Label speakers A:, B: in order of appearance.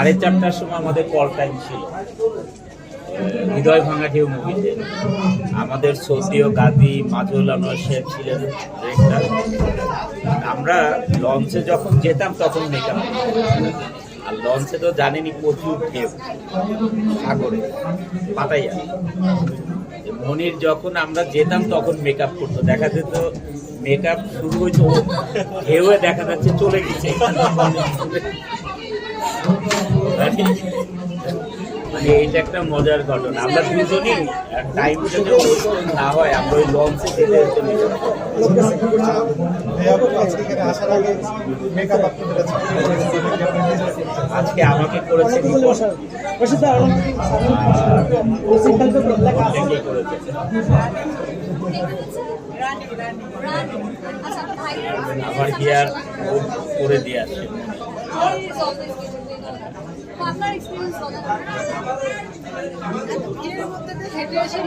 A: সাড়ে চারটার সময় আমাদের কল টাইম ছিল। হৃদয় ভাঙা ঢেউ মুভিতে আমাদের সৌদিও গাদি মাজুল আনোয়ার শেখ ছিলেন ডিরেক্টর আমরা লঞ্চে যখন যেতাম তখন মেকআপ আর লঞ্চে তো জানেনি প্রচুর ঢেউ। সাগরে, পাতাইয়া। মনির যখন আমরা যেতাম তখন মেকআপ করতো। দেখা যেত মেকআপ শুরু হইতো, ঢেউয়ে দেখা যাচ্ছে চলে গেছে। মানে এইটা একটা মজার ঘটনা। আমরা দুজনই টাইম যদি না হয় আমরা ওই লঞ্চে যেতে হতো
B: আজকে
A: আমাকে করেছে
C: আচ্ছা
A: আবার গিয়ার করে দিয়ে আসছে
C: আপনার এক্সপিরিয়েন্স বলেন এর মধ্যে তো হেডরেশন